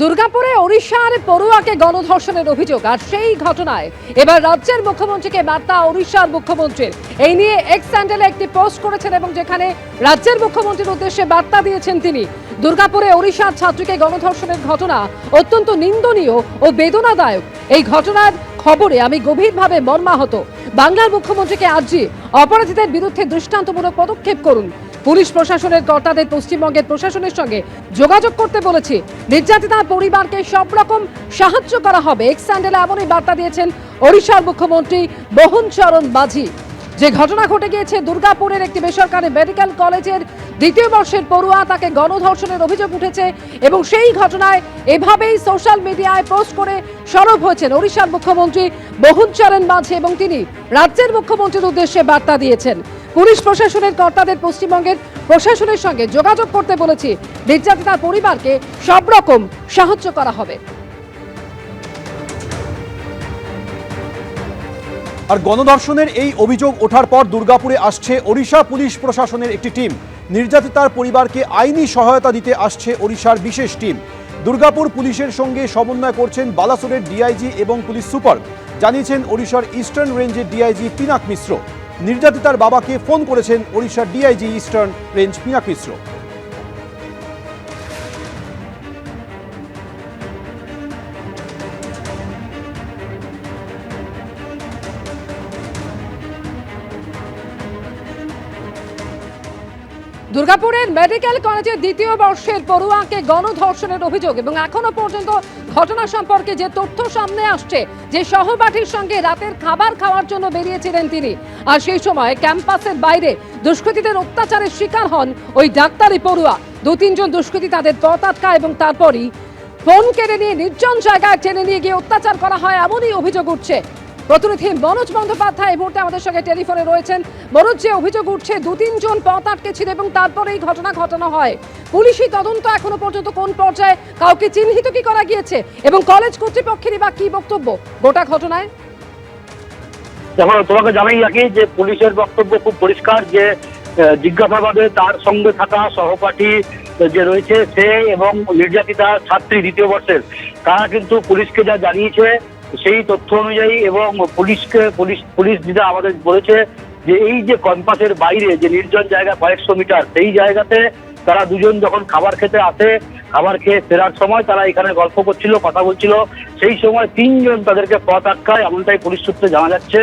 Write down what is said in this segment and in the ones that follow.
দুর্গাপুরে ওড়িশার পড়ুয়াকে গণধর্ষণের অভিযোগ, আর সেই ঘটনায় এবার রাজ্যের মুখ্যমন্ত্রীকে বার্তা ওড়িশার মুখ্যমন্ত্রীর। এই নিয়ে এক্স স্যান্ডেলে একটি পোস্ট করেছেন এবং যেখানে রাজ্যের মুখ্যমন্ত্রীর উদ্দেশ্যে বার্তা দিয়েছেন তিনি। দুর্গাপুরে ওড়িশার ছাত্রীকে গণধর্ষণের ঘটনা অত্যন্ত নিন্দনীয় ও বেদনাদায়ক। এই ঘটনার খবরে আমি গভীরভাবে মর্মাহত। বাংলার মুখ্যমন্ত্রীকে আর্জি অপরাধীদের বিরুদ্ধে দৃষ্টান্তমূলক পদক্ষেপ করুন। পুলিশ প্রশাসনের কর্তাদের পশ্চিমবঙ্গের প্রশাসনের সঙ্গে যোগাযোগ করতে বলেছি। নির্যাতিতার পরিবারকে সব রকম সাহায্য করা হবে। এক্স স্যান্ডেলে এমনই বার্তা দিয়েছেন ওড়িশার মুখ্যমন্ত্রী মোহন চরণ মাঝি। যে ঘটনা ঘটে গিয়েছে দুর্গাপুরের একটি বেসরকারি মেডিকেল কলেজের দ্বিতীয় বর্ষের পড়ুয়া তাকে গণধর্ষণের অভিযোগ উঠেছে এবং সেই ঘটনায় এভাবেই সোশ্যাল মিডিয়ায় পোস্ট করে সরব হয়েছেন ওড়িশার মুখ্যমন্ত্রী মোহন চরণ মাঝি এবং তিনি রাজ্যের মুখ্যমন্ত্রীর উদ্দেশ্যে বার্তা দিয়েছেন। পুলিশ প্রশাসনের কর্তাদের পশ্চিমবঙ্গের প্রশাসনের সঙ্গে যোগাযোগ করতে বলেছি। নির্যাতিতার পরিবারকে সব রকম সাহায্য করা হবে। আর গণধর্ষণের এই অভিযোগ ওঠার পর দুর্গাপুরে আসছে ওড়িশা পুলিশ প্রশাসনের একটি টিম। নির্যাতিতার পরিবারকে আইনি সহায়তা দিতে আসছে ওড়িশার বিশেষ টিম। দুর্গাপুর পুলিশের সঙ্গে সমন্বয় করছেন বালাসোরের ডিআইজি এবং পুলিশ সুপার। জানিয়েছেন ওড়িশার ইস্টার্ন রেঞ্জের ডিআইজি পিনাক মিশ্র। নির্যাতিতার বাবাকে ফোন করেছেন ওড়িশার DIG eastern range Pinak Mishra. দুর্গাপুরের মেডিকেল কলেজের দ্বিতীয় বর্ষের পড়ুয়াকে গণধর্ষণের অভিযোগ এবং এখনও পর্যন্ত ঘটনা সম্পর্কে যে তথ্য সামনে আসছে, যে সহপাঠীর সঙ্গে রাতের খাবার খাওয়ার জন্য বেরিয়েছিলেন তিনি। আর সেই সময় ক্যাম্পাসের বাইরে দুষ্কৃতীদের অত্যাচারের শিকার হন ওই ডাক্তারি পড়ুয়া। দু তিনজন দুষ্কৃতী তাদের পথ আটকা এবং তারপরই ফোন কেড়ে নিয়ে নির্জন জায়গায় টেনে নিয়ে গিয়ে অত্যাচার করা হয়, এমনই অভিযোগ উঠছে। প্রতিনিধি মনোজ বন্দ্যোপাধ্যায়। এই মুহূর্তে আমাদের সঙ্গে টেলিফোনে রয়েছেন। মনোজ, যে অভিযোগ উঠছে দু তিনজন পথ আটকে ছিল এবং তারপরে এই ঘটনা ঘটানো হয়। পুলিশি তদন্ত এখনও পর্যন্ত কোন পর্যায়ে, কাউকে চিহ্নিত কি করা গিয়েছে, এবং কলেজ কর্তৃপক্ষেরই বা কি বক্তব্য? গোটা ঘটনায়। দেখো, তোমাকে জানাই রাখি যে পুলিশের বক্তব্য খুব পরিষ্কার যে জিজ্ঞাসাবাদে তার সঙ্গে থাকা সহপাঠী যে রয়েছে, সে এবং নির্যাতিতা ছাত্রী দ্বিতীয় বর্ষের, তারা কিন্তু পুলিশকে যা জানিয়েছে সেই তথ্য অনুযায়ী এবং পুলিশকে, পুলিশ পুলিশ যেটা আমাদের বলেছে যে এই যে কম্পাসের বাইরে যে নির্জন জায়গা কয়েকশো মিটার, সেই জায়গাতে তারা দুজন যখন খাবার খেতে আসে, খাবার খেয়ে ফেরার সময় তারা এখানে গল্প করছিল, কথা বলছিল। সেই সময় তিনজন তাদেরকে পথ আটকায়, এমনটাই পুলিশ সূত্রে জানা যাচ্ছে।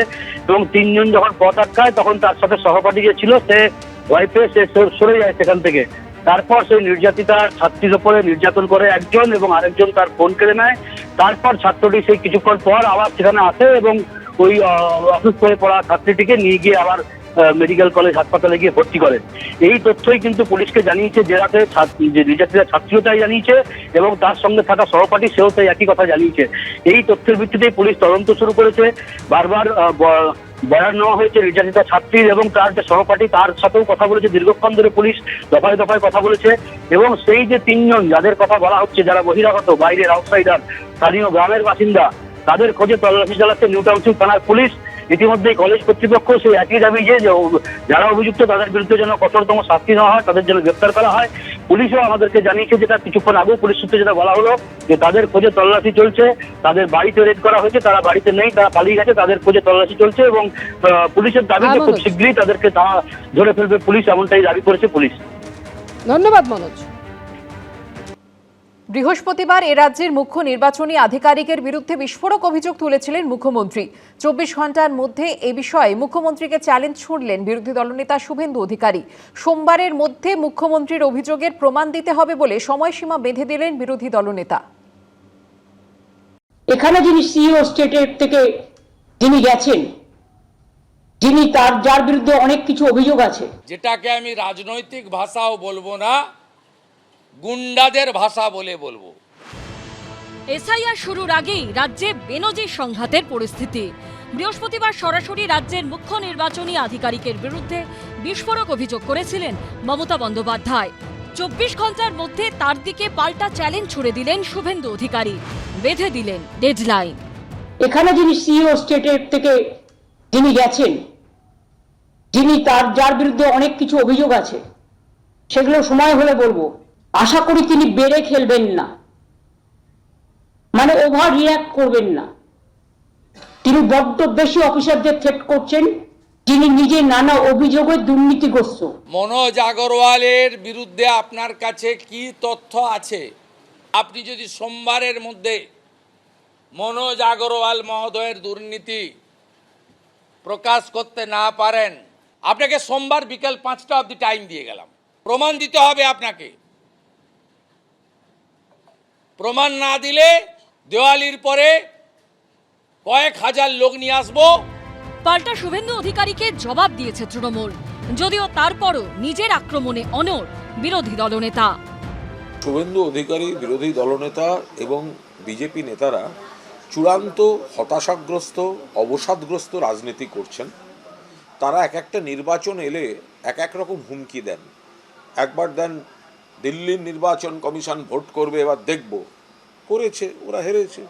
এবং তিনজন যখন পথ আটকায়, তখন তার সাথে সহপাঠী যে ছিল, সে ওয়াইফে সে সর- সরে যায় সেখান থেকে। তারপর সেই নির্যাতিতা ছাত্রীর উপরে নির্যাতন করে একজন এবং আরেকজন তার ফোন কেড়ে নেয়। তারপর ছাত্রটি সেই কিছুক্ষণ পর আবার সেখানে আসে এবং ওই অসুস্থ হয়ে পড়া ছাত্রীটিকে নিয়ে গিয়ে আবার মেডিকেল কলেজ হাসপাতালে গিয়ে ভর্তি করেন। এই তথ্যই কিন্তু পুলিশকে জানিয়েছে যে রাতে যে নির্যাতিতা ছাত্রীও তাই জানিয়েছে এবং তার সঙ্গে থাকা সহপাঠী সেও তাই একই কথা জানিয়েছে। এই তথ্যের ভিত্তিতেই পুলিশ তদন্ত শুরু করেছে। বারবার বয়ান নেওয়া হয়েছে, নির্যাতিতা ছাত্রীর এবং তার যে সহপাঠী, তার সাথেও কথা বলেছে। দীর্ঘক্ষণ ধরে পুলিশ দফায় দফায় কথা বলেছে এবং সেই যে তিনজন, যাদের কথা বলা হচ্ছে, যারা বহিরাগত, বাইরের আউটসাইডার স্থানীয় গ্রামের বাসিন্দা, তাদের খোঁজে তল্লাশি চালাচ্ছে নিউ টাউনশিপ থানার পুলিশ। ইতিমধ্যেই কলেজ কর্তৃপক্ষ সেই একই দাবি যে যারা অভিযুক্ত তাদের বিরুদ্ধে যেন কঠোরতম শাস্তি নেওয়া হয় তাদের যেন গ্রেপ্তার করা হয়। পুলিশও আমাদেরকে জানিয়েছে যেটা কিছুক্ষণ আগেও পুলিশ সূত্রে যেটা বলা হলো যে তাদের খোঁজে তল্লাশি চলছে তাদের বাড়িতে রেড করা হয়েছে তারা বাড়িতে নেই তারা পালিয়ে গেছে তাদের খোঁজে তল্লাশি চলছে এবং পুলিশের দাবি যে খুব শীঘ্রই তাদেরকে ধরে ফেলবে পুলিশ এমনটাই দাবি করেছে পুলিশ। ধন্যবাদ মনোজ। বৃহস্পতিবার এ রাজ্যের মুখ্য নির্বাচনী আধিকারিকের বিরুদ্ধে বিস্ফোরক অভিযোগ তুলেছিলেন মুখ্যমন্ত্রী। চব্বিশ ঘণ্টার মধ্যে এ বিষয়ে মুখ্যমন্ত্রীকে চ্যালেঞ্জ ছুড়লেন বিরোধী দলনেতা শুভেন্দু অধিকারী। সোমবারের মধ্যে মুখ্যমন্ত্রীর অভিযোগের প্রমাণ দিতে হবে বলে সময়সীমা বেঁধে দিলেন বিরোধী দলনেতা। এখানে যিনি সিইও স্টেটের থেকে যিনি গেছেন যিনি তার যার বিরুদ্ধে অনেক কিছু অভিযোগ আছে। যেটাকে আমি রাজনৈতিক ভাষাও বলব না গুন্ডাদের ভাষা বলে বলব। এসআইআর শুরুর আগেই রাজ্যে বেনজির সংঘাতের পরিস্থিতি। বৃহস্পতিবার সরাসরি রাজ্যের মুখ্য নির্বাচনী আধিকারিকের বিরুদ্ধে বিস্ফোরক অভিযোগ করেছিলেন মমতা বন্দ্যোপাধ্যায়। চব্বিশ ঘণ্টার মধ্যে তার দিকে পাল্টা চ্যালেঞ্জ ছুড়ে দিলেন শুভেন্দু অধিকারী। বেঁধে দিলেন ডেডলাইন। এখানে যিনি সিইও স্টেটের থেকে যিনি গেছেন যিনি তার যার বিরুদ্ধে অনেক কিছু অভিযোগ আছে সেগুলো সময় হলে বলব। আশা করি তিনি বেড়ে খেলবেন না। মানে ওভার রিয়াক্ট করবেন না। তিনি বড্ড বেশি অফিসারদের থ্রেট করছেন, যিনি নিজে নানা অভিযোগে দুর্নীতিগ্রস্ত। মনোজ আগরওয়ালের বিরুদ্ধে আপনার কাছে কি তথ্য আছে? আপনি যদি সোমবারের মধ্যে মনোজ আগরওয়াল মহোদয়ের দুর্নীতি প্রকাশ করতে না পারেন, আপনাকে সোমবার বিকেল পাঁচটা অবধি টাইম দিয়ে গেলাম। প্রমাণ দিতে হবে আপনাকে। প্রমাণ না দিলে দেওয়ালির পরে কয়েক হাজার লোক নিয়ে আসব। পাল্টা শুভেন্দু অধিকারীকে জবাব দিয়েছে তৃণমূল। যদিও তারপরও নিজের আক্রমণে অনর বিরোধী দলনেতা। শুভেন্দু অধিকারী বিরোধী দলনেতা এবং বিজেপি নেতারা চূড়ান্ত হতাশাগ্রস্ত অবসাদগ্রস্ত রাজনীতি করছেন। তারা এক একটা নির্বাচন এলে এক এক রকম হুমকি দেন। একবার দেন দিল্লির নির্বাচন কমিশন ভোট করবে, এবার দেখব। করেছে, ওরা হেরেছে।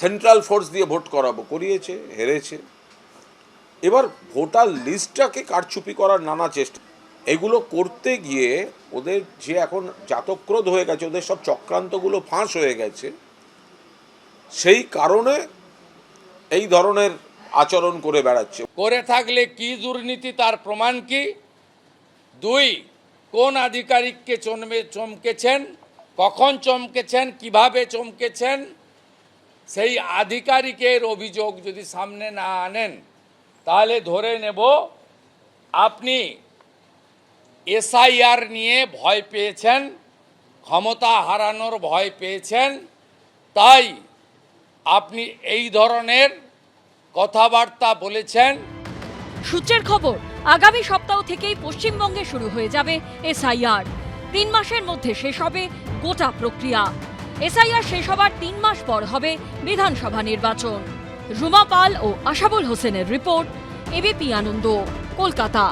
সেন্ট্রাল ফোর্স দিয়ে ভোট করাবো, করিয়েছে, হেরেছে। এবার ভোটার লিস্টটাকে কারচুপি করার নানা চেষ্টা। এগুলো করতে গিয়ে ওদের যে এখন জাতক্রোধ হয়ে গেছে, ওদের সব চক্রান্তগুলো ফাঁস হয়ে গেছে। সেই কারণে এই ধরনের আচরণ করে বেড়াচ্ছে। করে থাকলে কি দুর্নীতি, তার প্রমাণ কি? দুই কোন আধিকারিককে চমবে চমকেছেন? কখন চমকেছেন? কীভাবে চমকেছেন? সেই আধিকারিকের অভিযোগ যদি সামনে না আনেন, তাহলে ধরে নেব আপনি এসআইআর নিয়ে ভয় পেয়েছেন, ক্ষমতা হারানোর ভয় পেয়েছেন, তাই আপনি এই ধরনের কথাবার্তা বলেছেন। সূত্রের খবর, আগামী সপ্তাহ থেকেই পশ্চিমবঙ্গে শুরু হয়ে যাবে এসআইআর। তিন মাসের মধ্যে শেষ হবে গোটা প্রক্রিয়া। এসআইআর শেষ হবার তিন মাস পর হবে বিধানসভা নির্বাচন। রুমা পাল ও আশাবুল হোসেনের রিপোর্ট এবিপি আনন্দ, কলকাতা।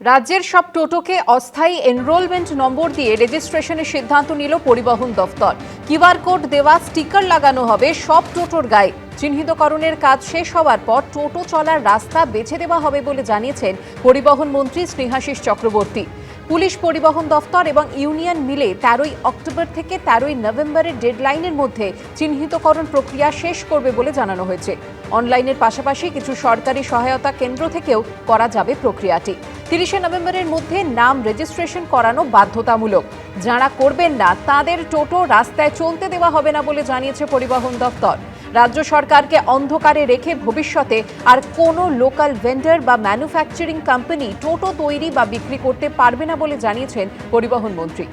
রাজ্যের সব টোটোকে অস্থায়ী এনরোলমেন্ট নম্বর দিয়ে রেজিস্ট্রেশনের সিদ্ধান্ত নিল পরিবহন দফতর। কিউআর কোড দেওয়া স্টিকার লাগানো হবে সব টোটোর গায়ে। চিহ্নিতকরণের কাজ শেষ হওয়ার পর টোটো চলার রাস্তা বেছে দেওয়া হবে বলে জানিয়েছেন পরিবহন মন্ত্রী স্নেহাশিস চক্রবর্তী। পুলিশ পরিবহন দফতর এবং ইউনিয়ন মিলে তেরোই অক্টোবর থেকে তেরোই নভেম্বরের ডেডলাইনের মধ্যে চিহ্নিতকরণ প্রক্রিয়া শেষ করবে বলে জানানো হয়েছে। অনলাইনের পাশাপাশি কিছু সরকারি সহায়তা কেন্দ্র থেকেও করা যাবে প্রক্রিয়াটি। তিরিশে নভেম্বরের মধ্যে নাম রেজিস্ট্রেশন করানো বাধ্যতামূলক। যারা করবেন না, তাদের টোটো রাস্তায় চলতে দেওয়া হবে না বলে জানিয়েছে পরিবহন দফতর। রাজ্য সরকারকে অন্ধকারে রেখে ভবিষ্যতে আর কোনো লোকাল ভেন্ডার বা ম্যানুফ্যাকচারিং কোম্পানি টোটো তৈরি বা বিক্রি করতে পারবে না বলে জানিয়েছেন পরিবহন মন্ত্রী।